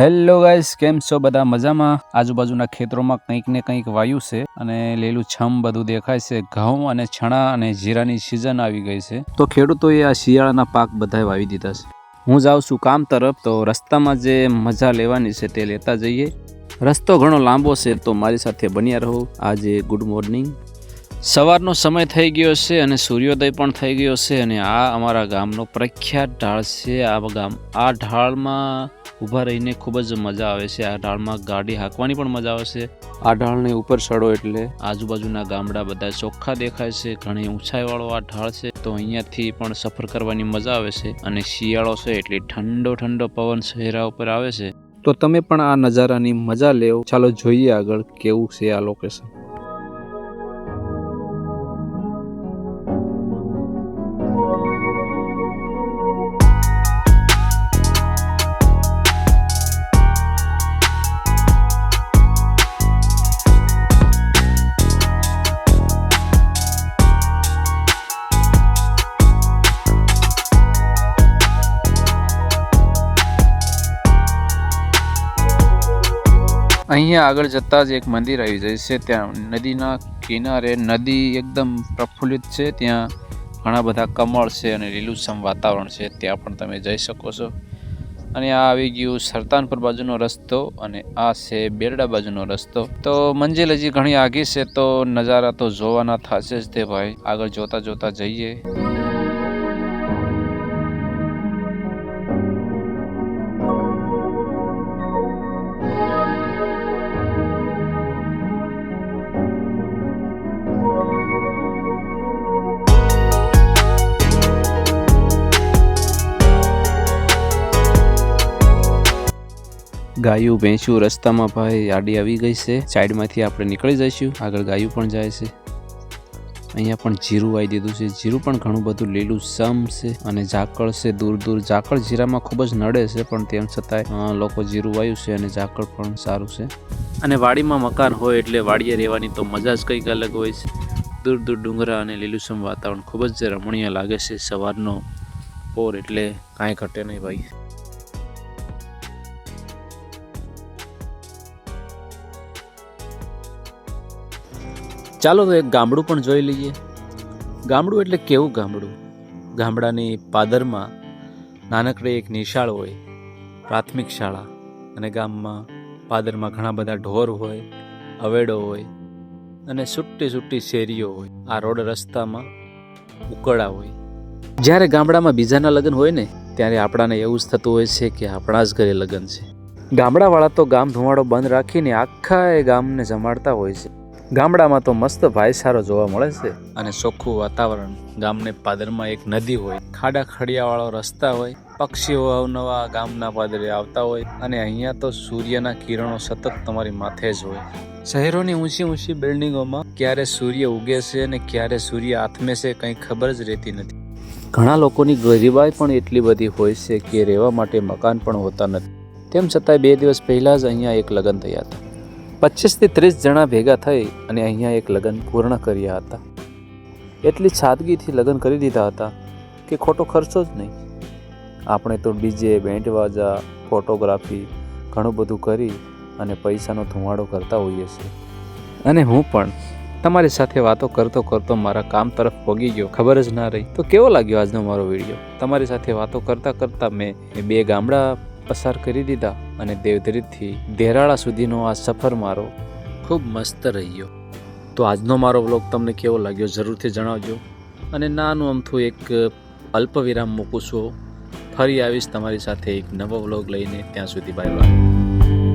Hello guys કેમ છો બધા? મજામાં? આજુબાજુના ખેતરોમાં કંઈક ને કંઈક વાયુ છે અને લીલું છમ બધું દેખાય છે. ઘઉં અને છણા અને જીરાની સિઝન આવી ગઈ છે. તો ખેડૂતોએ આ શિયાળાના પાક બધાય વાવી દીધા છે. હું જાઉં છું કામ તરફ, તો રસ્તામાં જે મજા લેવાની છે તે લેતા જઈએ. રસ્તો ઘણો લાંબો છે, તો મારી સાથે બન્યા રહો. આજે ગુડ મોર્નિંગ સવારનો સમય થઈ ગયો છે અને સૂર્યોદય પણ થઈ ગયો છે અને આ અમારા ગામનો પ્રખ્યાત ઢાળ છે. આ ગામ, આ ઢાળમાં ઊભા રહીને ખૂબ જ મજા આવે છે. આ ઢાળમાં ગાડી હાંકવાની પણ મજા આવે છે. આ ઢાળને ઉપર ચડો એટલે? આજુબાજુના ગામડા બધા ચોખ્ખા દેખાય છે. ઘણી ઊંચાઈવાળો આ ઢાળ છે તો અહીંયાથી પણ સફર કરવાની મજા આવે છે અને શિયાળો છે એટલે ઠંડો ઠંડો પવન શહેરા ઉપર આવે છે. તો તમે પણ આ નજારાની મજા લેવો ચાલો જોઈએ આગળ કેવું છે આ લોકેશન અહીંયા આગળ જતાં જ એક મંદિર આવી જાય છે. ત્યાં નદીના કિનારે નદી એકદમ પ્રફુલ્લિત છે. ત્યાં ઘણા બધા કમળ છે અને લીલુંછમ વાતાવરણ છે. ત્યાં પણ તમે જઈ શકો છો. અને આ આવી ગયું સરતાનપુર બાજુનો રસ્તો અને આ છે બેરડા બાજુનો રસ્તો. તો મંજિલ હજી ઘણી આગી છે, તો નજારા તો જોવાના થશે જ તે ભાઈ. આગળ જોતા જોતા જઈએ. ગાયું ભેંસું રસ્તામાં ભાઈ આડી આવી ગઈ છે. સાઈડમાંથી આપણે નીકળી જઈશું. આગળ ગાયું પણ જાય છે. અહીંયા પણ જીરું આવી દીધું છે. જીરું પણ ઘણું બધું લીલું સમ છે અને ઝાકળ છે. દૂર દૂર ઝાકળ જીરામાં ખૂબ જ નડે છે, પણ તેમ છતાંય લોકો જીરું વાયું છે અને ઝાકળ પણ સારું છે. અને વાડીમાં મકાન હોય એટલે વાડીએ રહેવાની તો મજા જ કંઈક અલગ હોય છે. દૂર દૂર ડુંગરા અને લીલુંસમ વાતાવરણ ખૂબ જ રમણીય લાગે છે. સવારનો પોર એટલે કાંઈ ઘટે નહીં ભાઈ. ચાલો તો એક ગામડું પણ જોઈ લઈએ. ગામડું એટલે કેવું ગામડું? ગામડાની પાદરમાં નાનકડી એક નિશાળ હોય, પ્રાથમિક શાળા, અને ગામમાં પાદરમાં ઘણા બધા ઢોર હોય, અવેડો હોય, અને સુટ્ટી સુટ્ટી શેરીઓ હોય. આ રોડ રસ્તામાં ઉકળા હોય. જ્યારે ગામડામાં બીજાના લગ્ન હોય ને, ત્યારે આપણાને એવું જ થતું હોય છે કે આપણા જ ઘરે લગ્ન છે. ગામડાવાળા તો ગામ ધુમાડો બંધ રાખીને આખા એ ગામને જમાડતા હોય છે. ગામડામાં તો મસ્ત ભાઈસારો જોવા મળે છે. અને ચોખ્ખું વાતાવરણ. ગામને પાદરમાં એક નદી હોય, ખાડા ખડિયાવાળો રસ્તા હોય, પક્ષીઓ અવનવા ગામના પાદરે આવતા હોય અને અહીંયા તો સૂર્યના કિરણો સતત તમારી માથે જ હોય. શહેરોની ઊંચી ઊંચી બિલ્ડિંગોમાં ક્યારે સૂર્ય ઉગે છે અને ક્યારે સૂર્ય આથમે છે કંઈ ખબર જ રહેતી નથી. ઘણા લોકોની ગરીબાઈ પણ એટલી બધી હોય છે કે રહેવા માટે મકાન પણ હોતા નથી. તેમ છતાંય બે દિવસ પહેલાં જ અહીંયા એક લગ્ન થયા હતા. પચીસથી ત્રીસ જણા ભેગા થઈ અને અહીંયા એક લગ્ન પૂર્ણ કર્યા હતા. એટલી સાદગીથી લગ્ન કરી દીધા હતા કે ખોટો ખર્ચો જ નહીં. આપણે તો ડીજે, બેન્ડવાજા, ફોટોગ્રાફી ઘણું બધું કરી અને પૈસાનો ધુમાડો કરતા હોઈએ છીએ. અને હું પણ તમારી સાથે વાતો કરતો કરતો મારા કામ તરફ પગી ગયો. ખબર જ ના રહી. તો કેવો લાગ્યો આજનો મારો વીડિયો? તમારી સાથે વાતો કરતાં કરતાં મેં બે ગામડા પસાર કરી દીધા. અને દેવધરીથી દેરાળા સુધીનો આ સફર મારો ખૂબ મસ્ત રહ્યો. તો આજનો મારો વ્લોગ તમને કેવો લાગ્યો જરૂરથી જણાવજો. અને નાનું અમથું એક અલ્પ વિરામ મૂકું છું. ફરી આવીશ તમારી સાથે એક નવો વ્લોગ લઈને. ત્યાં સુધી બાય બાય